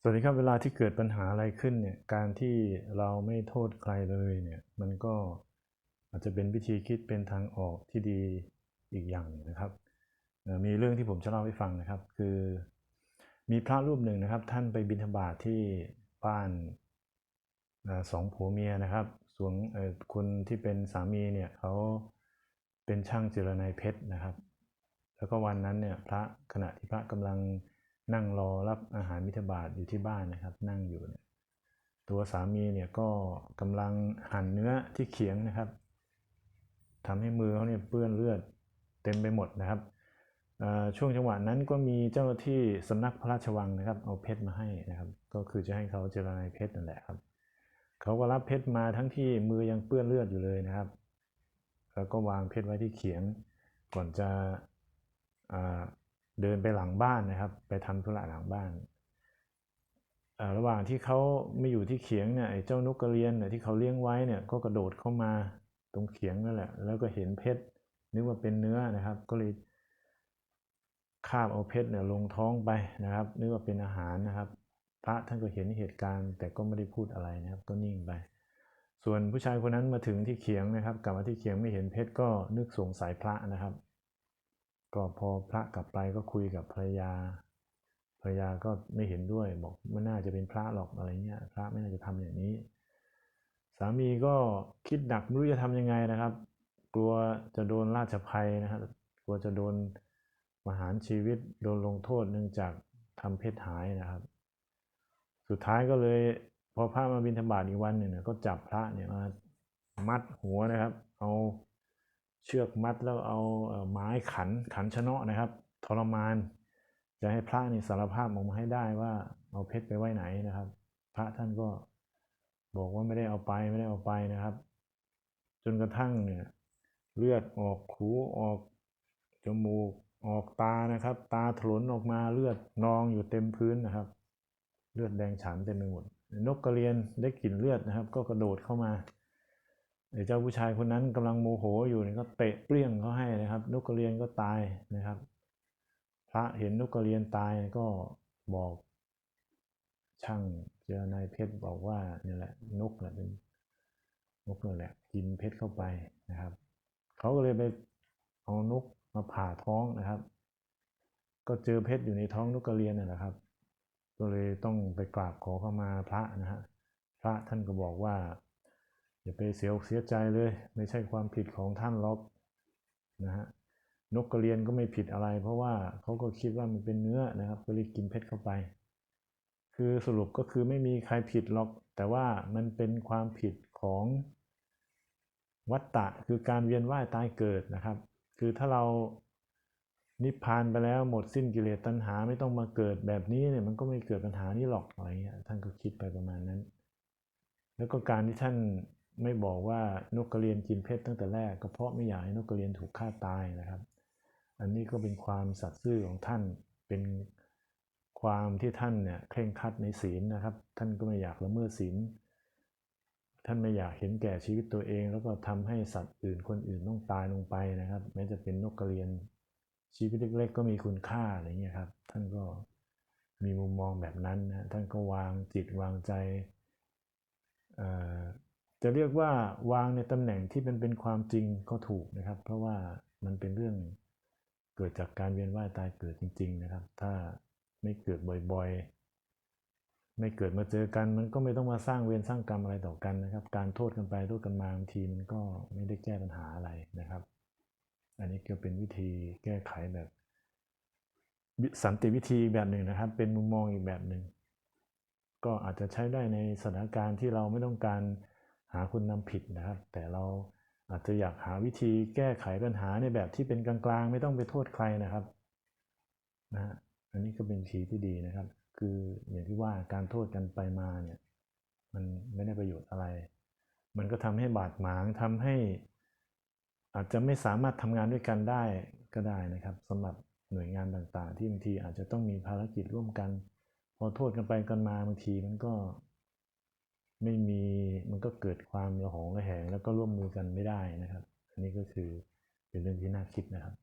สวัสดีครับเวลาที่เกิดปัญหาอะไรขึ้นเนี่ยการที่เราไม่โทษใครเลยเนี่ยมันก็อาจจะเป็นวิธีคิดเป็นทางออกที่ดีอีกอย่างหนึ่งนะครับ มีเรื่องที่ผมจะเล่าให้ฟังนะครับ คือ มีพระรูปหนึ่งนะครับ ท่านไปบิณฑบาตทที่บ้านสองผัวเมียนะครับส่วนเอ่อคนที่เป็นสามีเนี่ยเขาเป็นช่างเจรนายเพชรนะครับ แล้วก็วันนั้นเนี่ยพระขณะที่พระกำลัง นั่งรอรับอาหารมิถบาทอยู่ที่บ้านนะครับ นั่งอยู่เนี่ยตัวสามีเนี่ยก็กำลังหั่นเนื้อที่เขียงนะครับทำให้มือเขาเนี่ยเปื้อนเลือดเต็มไปหมดนะครับช่วงจังหวะนั้นก็มีเจ้าหน้าที่สำนักพระราชวังนะครับ เอาเพชรมาให้นะครับ ก็คือจะให้เขาเจรนายเพชรนั่นแหละครับเขาก็รับเพชรมาทั้งที่มือยังเปื้อนเลือดอยู่เลยนะครับ แล้วก็วางเพชรไว้ที่เขียงก่อนจะอ่า เดินไปหลังบ้านนะครับ ไปทำธุระหลังบ้าน ระหว่างที่เขาไม่อยู่ที่เขียงเนี่ยไอ้เจ้านกกระเรียนเนี่ยที่เขาเลี้ยงไว้เนี่ยก็กระโดดเข้ามาตรงเขียงนั่นแหละ แล้วก็เห็นเพชรนึกว่าเป็นเนื้อนะครับ ก็เลยคาบเอาเพชรเนี่ยลงท้องไปนะครับ นึกว่าเป็นอาหารนะครับ พระท่านก็เห็นเหตุการณ์ แต่ก็ไม่ได้พูดอะไรนะครับ ก็นิ่งไป ส่วนผู้ชายคนนั้นมาถึงที่เขียงนะครับ กลับมาที่เขียงไม่เห็นเพชรก็นึกสงสัยพระนะครับ ก็พอพระกลับไปก็คุยกับภรรยา ภรรยาก็ไม่เห็นด้วย บอกไม่น่าจะเป็นพระหรอกอะไรเงี้ย พระไม่น่าจะทำอย่างนี้ สามีก็คิดหนักไม่รู้จะทำยังไงนะครับ กลัวจะโดนราชภัยนะครับกลัวจะโดนประหารชีวิตโดนลงโทษเนื่องจากทำเพชรหายนะครับ สุดท้ายก็เลยพอพระมาบิณฑบาตอีกวันหนึ่งเนี่ยก็จับพระเนี่ยมามัดหัวนะครับ เอา เชือกมัดแล้วเอาไม้ขันขันชนะนะครับทรมาน จะให้พระนี่สารภาพออกมาให้ได้ว่าเอาเพชรไปไว้ไหนนะครับ พระท่านก็บอกว่าไม่ได้เอาไปไม่ได้เอาไปนะครับ จนกระทั่งเนี่ยเลือดออกหูออกจมูกออกตานะครับ ตาถลนออกมาเลือดนองอยู่เต็มพื้นนะครับ เลือดแดงฉานเต็มไปหมดนกกระเรียนได้กลิ่นเลือดนะครับ ก็กระโดดเข้ามา ไอ้เจ้าผู้ชายคนนั้นกำลังโมโหอยู่เนี่ยก็เตะเปรี้ยงเขาให้นะครับ นกกระเรียนก็ตายนะครับ พระเห็นนกกระเรียนตายก็บอกช่างเจอนายเพชรบอกว่าเนี่ยแหละนกแหละเป็นนกนั่นแหละกินเพชรเข้าไปนะครับเขาก็เลยไปเอานกมาผ่าท้องนะครับ ก็เจอเพชรอยู่ในท้องนกกระเรียนน่ะนะครับ ก็เลยต้องไปกราบขอเข้ามาพระนะฮะพระท่านก็บอกว่า อย่าไปเสียอกเสียใจเลย ไม่ใช่ความผิดของท่านหรอกนะฮะนกกระเรียนก็ไม่ผิดอะไร เพราะว่าเขาก็คิดว่ามันเป็นเนื้อนะครับก็เลยกินเพชรเข้าไป คือสรุปก็คือไม่มีใครผิดหรอก แต่ว่ามันเป็นความผิดของวัฏฏะคือการเวียนว่ายตายเกิดนะครับ คือถ้าเรานิพพานไปแล้วหมดสิ้นกิเลสตัณหาไม่ต้องมาเกิดแบบนี้เนี่ยมันก็ไม่เกิดปัญหานี้หรอกอะไรเงี้ยท่านก็คิดไปประมาณนั้น แล้วก็การที่ท่าน ไม่บอกว่านกกระเรียนกินเพชรตั้งแต่แรกก็เพราะไม่อยากให้นกกระเรียนถูกฆ่าตายนะครับ อันนี้ก็เป็นความสัตย์ซื่อของท่านเป็นความที่ท่านเนี่ยเคร่งครัดในศีลนะครับ ท่านก็ไม่อยากละเมิดศีลท่านไม่อยากเห็นแก่ชีวิตตัวเอง แล้วก็ทำให้สัตว์อื่นคนอื่นต้องตายลงไปนะครับ แม้จะเป็นนกกระเรียนชีวิตเล็กๆ ก็มีคุณค่าอะไรเงี้ยครับ ท่านก็มีมุมมองแบบนั้นนะท่านก็วางจิตวางใจอ่อ จะเรียกว่าวางในตำแหน่งที่เป็นเป็นความจริงก็ถูกนะครับ เพราะว่ามันเป็นเรื่องเกิดจากการเวียนว่ายตายเกิดจริง ๆ นะครับ ถ้าไม่เกิดบ่อยๆ ไม่เกิดมาเจอกัน มันก็ไม่ต้องมาสร้างเวรสร้างกรรมอะไรต่อกันนะครับ การโทษกันไปโทษกันมาบางทีมันก็ไม่ได้แก้ปัญหาอะไรนะครับ อันนี้ก็เป็นวิธีแก้ไขแบบสันติวิธีแบบหนึ่งนะครับ เป็นมุมมองอีกแบบหนึ่งก็อาจจะใช้ได้ในสถานการณ์ที่เราไม่ต้องการ หาคนนำผิดนะครับ แต่เราอาจจะอยากหาวิธีแก้ไขปัญหาในแบบที่เป็นกลางๆ ไม่ต้องไปโทษใครนะครับนะฮะอันนี้ก็เป็นวิธีที่ดีนะครับ คืออย่างที่ว่าการโทษกันไปมาเนี่ยมันไม่ได้ประโยชน์อะไร มันก็ทำให้บาดหมางทำให้ อาจจะไม่สามารถทำงานด้วยกันได้ก็ได้นะครับสำหรับหน่วยงานต่างๆ ที่บางทีอาจจะต้องมีภารกิจร่วมกัน พอโทษกันไปกันมาบางทีมันก็ไม่มี มันก็เกิดความระหองระแหงแล้วก็ร่วมมือกันไม่ได้นะครับ อันนี้ก็คือเป็นเรื่องที่น่าคิดนะครับ